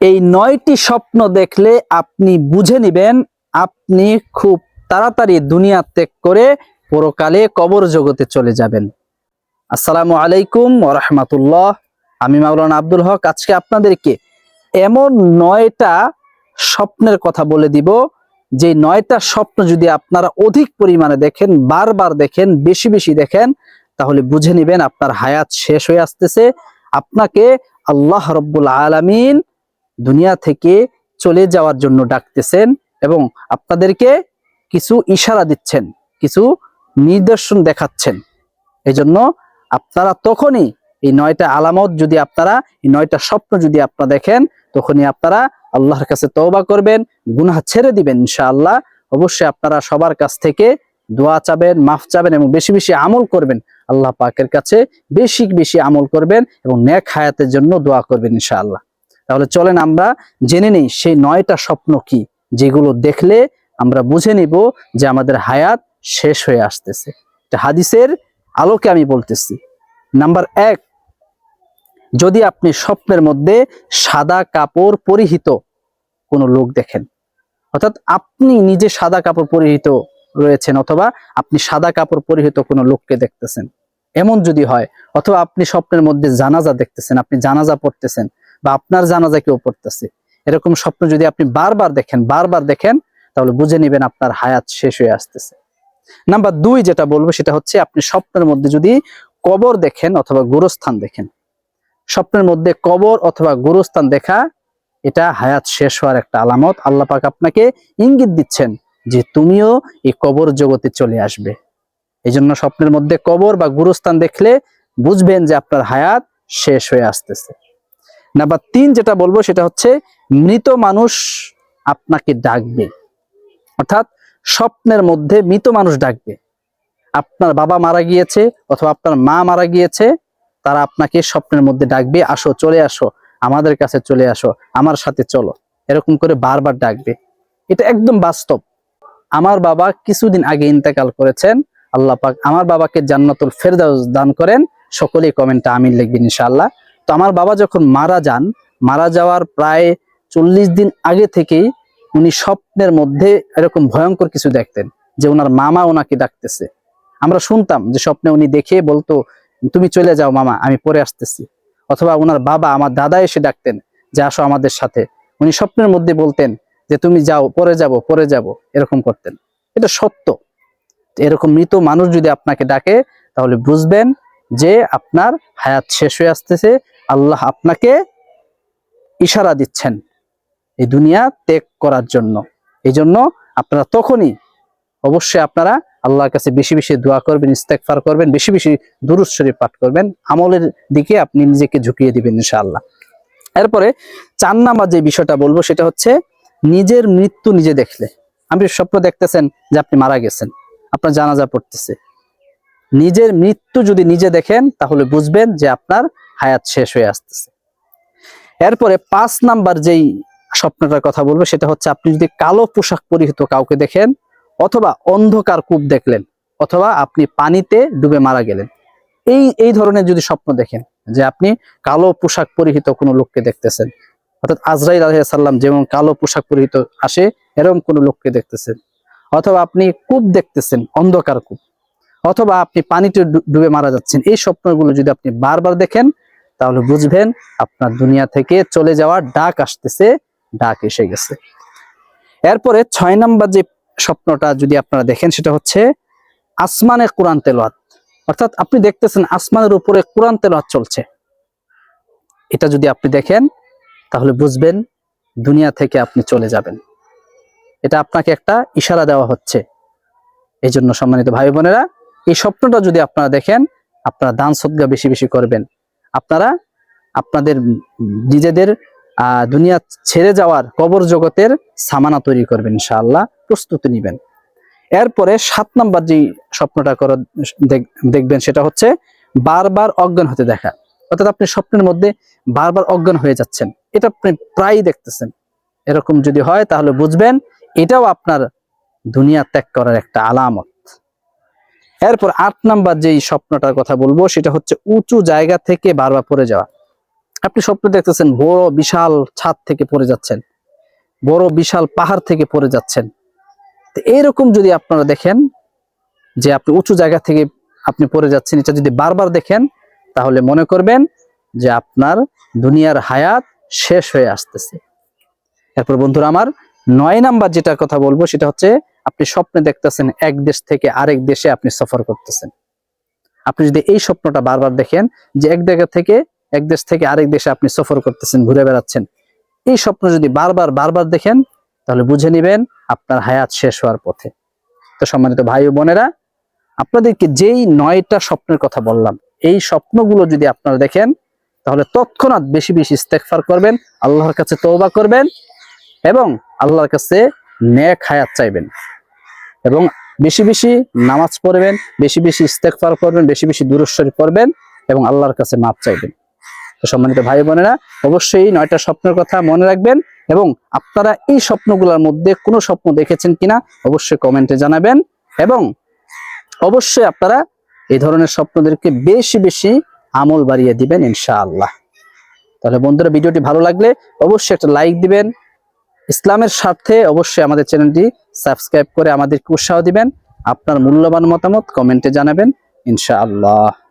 এই নয়টি স্বপ্ন দেখলে আপনি বুঝে নিবেন, আপনি খুব তাড়াতাড়ি দুনিয়া ত্যাগ করে পরকালে কবর জগতে চলে যাবেন। আসসালামু আলাইকুম রহমতুল্লাহ। আমি মাওলানা আব্দুল হক। আজকে আপনাদেরকে এমন নয়টা স্বপ্নের কথা বলে দিব। যে নয়টা স্বপ্ন যদি আপনারা অধিক পরিমাণে দেখেন, বারবার দেখেন, বেশি বেশি দেখেন, তাহলে বুঝে নেবেন আপনার হায়াত শেষ হয়ে আসতেছে। আপনাকে আল্লাহ রব্বুল আলামিন দুনিয়া থেকে চলে যাওয়ার জন্য ডাকতেছেন এবং আপনাদেরকে কিছু ইশারা দিচ্ছেন, কিছু নিদর্শন দেখাচ্ছেন। এজন্য আপনারা তখনই এই নয়টা আলামত যদি আপনারা, এই নয়টা স্বপ্ন যদি আপনারা দেখেন, তখনই আপনারা আল্লাহর কাছে তওবা করবেন, গুনাহ ছেড়ে দিবেন ইনশাআল্লাহ। অবশ্যই আপনারা সবার কাছ থেকে দোয়া চাবেন, মাফ চাবেন এবং বেশি বেশি আমল করবেন। আল্লাহ পাকের কাছে বেশি বেশি আমল করবেন এবং নেক হায়াতের জন্য দোয়া করবেন ইনশাআল্লাহ। তাহলে চলেন আমরা জেনে নেই সেই নয়টা স্বপ্ন কি, যেগুলো দেখলে আমরা বুঝে নিব যে আমাদের হায়াত শেষ হয়ে আসতেছে। হাদিসের আলোকে আমি বলতেছি। নাম্বার এক, যদি আপনি স্বপ্নের মধ্যে সাদা কাপড় পরিহিত কোনো লোক দেখেন, অর্থাৎ আপনি নিজে সাদা কাপড় পরিহিত রয়েছেন অথবা আপনি সাদা কাপড় পরিহিত কোনো লোককে দেখতেছেন, এমন যদি হয়, অথবা আপনি স্বপ্নের মধ্যে জানাজা দেখতেছেন, আপনি জানাজা পড়তেছেন বা আপনার জানাজা কেউ পড়তেছে। এরকম স্বপ্ন যদি আপনি বারবার দেখেন বারবার দেখেন, তাহলে বুঝে নেবেন আপনার হায়াত শেষ হয়ে আসতেছে। নাম্বার দুই যেটা বলব সেটা হচ্ছে, আপনি স্বপ্নের মধ্যে যদি কবর দেখেন অথবা গুরুস্থান দেখেন, স্বপ্নের মধ্যে কবর অথবা গুরুস্থান দেখা, এটা হায়াত শেষ হওয়ার একটা আলামত। আল্লাহ পাক আপনাকে ইঙ্গিত দিচ্ছেন যে তুমিও এই কবর জগতে চলে আসবে। এই জন্য স্বপ্নের মধ্যে কবর বা গুরুস্থান দেখলে বুঝবেন যে আপনার হায়াত শেষ হয়ে আসতেছে। নাম্বার তিন যেটা বলব সেটা হচ্ছে মৃত মানুষ আপনাকে ডাকবে। অর্থাৎ স্বপ্নের মধ্যে মৃত মানুষ ডাকবে। আপনার বাবা মারা গিয়েছে অথবা আপনার মা মারা গিয়েছে, তারা আপনাকে স্বপ্নের মধ্যে ডাকবে, আসো, চলে আসো, আমাদের কাছে চলে আসো, আমার সাথে চলো। এরকম করে বারবার ডাকবে। এটা একদম বাস্তব। আমার বাবা কিছুদিন আগে ইন্তেকাল করেছেন। আল্লাহ পাক আমার বাবাকে জান্নাতুল ফেরদাউস দান করেন। সকলেই কমেন্টে আমিন লিখবেন ইনশাআল্লাহ। তো আমার বাবা যখন মারা যান, মারা যাওয়ার প্রায় চল্লিশ দিন আগে থেকেই উনি স্বপ্নের মধ্যে এরকম ভয়ঙ্কর কিছু দেখতেন যে ওনার মামা ওনাকে ডাকতেছে। আমরা শুনতাম যে স্বপ্নে উনি দেখে বলতো, তুমি চলে যাও মামা, আমি পরে আসতেছি। অথবা ওনার বাবা আমার দাদা এসে ডাকতেন যে, আসো আমাদের সাথে। উনি স্বপ্নের মধ্যে বলতেন যে, তুমি যাও, পরে যাব পরে যাব। এরকম করতেন। এটা সত্য। এরকম মৃত মানুষ যদি আপনাকে ডাকে, তাহলে বুঝবেন যে আপনার হায়াত শেষ হয়ে আসতেছে আল্লাহ আপনাকে ইশারা দিচ্ছেন এই দুনিয়া ত্যাগ করার জন্য। এই জন্য আপনারা তখনই অবশ্যই আপনারা আল্লাহর কাছে বেশি বেশি দোয়া করবেন ইস্তেকফার করবেন, বেশি বেশি দুরুদ শরীফ পাঠ করবেন। আমলের দিকে আপনি নিজেকে ঝুঁকিয়ে দিবেন ইনশাআল্লাহ। এরপরে চার নাম্বার যে বিষয়টা বলব সেটা হচ্ছে নিজের মৃত্যু নিজে দেখলে। আপনি স্বপ্ন দেখতেছেন যে আপনি মারা গেছেন, আপনার জানাজা পড়তেছে। নিজের মৃত্যু যদি নিজে দেখেন তাহলে বুঝবেন যে আপনার হায়াত শেষ হয়ে আসতেছে। এরপরে পাঁচ নাম্বার যেই স্বপ্নটার কথা বলব, সেটা হচ্ছে আপনি যদি কালো পোশাক পরিহিত কাউকে দেখেন, অথবা অন্ধকার কূপ দেখলেন, অথবা আপনি পানিতে ডুবে মারা গেলেন, এই এই ধরনের যদি স্বপ্ন দেখেন, যে আপনি কালো পোশাক পরিহিত কোনো লোককে দেখতেছেন, অর্থাৎ আজরাইল আলহাম যেমন কালো পোশাক পরিহিত আসে, এরকম কোনো লোককে দেখতেছেন, অথবা আপনি কূপ দেখতেছেন, অন্ধকার কূপ, অথবা আপনি পানিতে ডুবে মারা যাচ্ছেন, এই স্বপ্নগুলো যদি আপনি বারবার দেখেন তাহলে বুঝবেন আপনার দুনিয়া থেকে চলে যাওয়ার ডাক আসতেছে, ডাক এসে গেছে। এরপরে ছয় নাম্বার যে স্বপ্নটা যদি আপনারা দেখেন, সেটা হচ্ছে আসমানে কোরআন তেলাওয়াত। অর্থাৎ আপনি দেখতেছেন আসমানের উপরে কোরআন তেলাওয়াত চলছে। এটা যদি আপনি দেখেন, তাহলে বুঝবেন দুনিয়া থেকে আপনি চলে যাবেন। এটা আপনাকে একটা ইশারা দেওয়া হচ্ছে। এই জন্য সম্মানিত ভাই বোনেরা, এই স্বপ্নটা যদি আপনারা দেখেন, আপনারা দান সদ্গা বেশি বেশি করবেন। আপনারা আপনাদের নিজেদের দুনিয়া ছেড়ে যাওয়ার কবর জগতের সামানা তৈরি করবেন ইনশাআল্লাহ, প্রস্তুতি নিবেন। এরপরে সাত নাম্বার যে স্বপ্নটা করা, দেখ- দেখবেন সেটা হচ্ছে বারবার অজ্ঞান হতে দেখা। অর্থাৎ আপনি স্বপ্নের মধ্যে বারবার অজ্ঞান হয়ে যাচ্ছেন। এটা আপনি প্রায়ই দেখতেছেন। এরকম যদি হয় তাহলে বুঝবেন এটাও আপনার দুনিয়া ত্যাগ করার একটা আলামত। এরপর আট নাম্বার যেই স্বপ্নটার কথা বলব, সেটা হচ্ছে উঁচু জায়গা থেকে বারবার পড়ে যাওয়া। আপনি স্বপ্ন দেখতেছেন, বড় বিশাল ছাদ থেকে পড়ে যাচ্ছেন, বড় বিশাল পাহাড় থেকে পড়ে যাচ্ছেন। তো এইরকম যদি আপনারা দেখেন যে আপনি উঁচু জায়গা থেকে আপনি পড়ে যাচ্ছেন, এটা যদি বারবার দেখেন, তাহলে মনে করবেন যে আপনার দুনিয়ার হায়াত শেষ হয়ে আসতেছে। এরপর বন্ধুরা, আমার নয় নাম্বার যেটা কথা বলব, সেটা হচ্ছে আপনি স্বপ্নে দেখতেছেন এক দেশ থেকে আরেক দেশে আপনি সফর করতেছেন। আপনি যদি এই স্বপ্নটা বারবার দেখেন যে এক জায়গা থেকে, এক দেশ থেকে আরেক দেশে আপনি সফর করতেছেন, ঘুরে বেড়াচ্ছেন, এই স্বপ্ন যদি বারবার বারবার দেখেন, তাহলে বুঝে নিবেন আপনার হায়াত শেষ হওয়ার পথে। তো সম্মানিত ভাই ও বোনেরা, আপনাদেরকে যেই নয়টা স্বপ্নের কথা বললাম, এই স্বপ্নগুলো যদি আপনারা দেখেন, তাহলে তৎক্ষণাৎ বেশি বেশি ইস্তেগফার করবেন, আল্লাহর কাছে তওবা করবেন এবং আল্লাহর কাছে নেক হায়াত চাইবেন। এবং বেশি বেশি নামাজ পড়বেন, বেশি বেশি ইস্তেগফার করবেন, বেশি বেশি দূরস্বরী পড়বেন এবং আল্লাহর কাছে মাপ চাইবেন। তো সম্মানিত ভাই বোনেরা, অবশ্যই নয়টা স্বপ্নের কথা মনে রাখবেন এবং আপনারা এই স্বপ্নগুলোর মধ্যে কোনো স্বপ্ন দেখেছেন কিনা অবশ্যই কমেন্টে জানাবেন এবং অবশ্যই আপনারা এই ধরনের স্বপ্নদেরকে বেশি বেশি আমল বাড়িয়ে দিবেন ইনশাআল্লাহ। তাহলে বন্ধুরা, ভিডিওটি ভালো লাগলে অবশ্যই একটা লাইক দিবেন ইসলামের স্বার্থে অবশ্যই আমাদের চ্যানেলটি সাবস্ক্রাইব করে আমাদেরকে উৎসাহ দিবেন। আপনার মূল্যবান মতামত কমেন্টে জানাবেন। ইনশাআল্লাহ।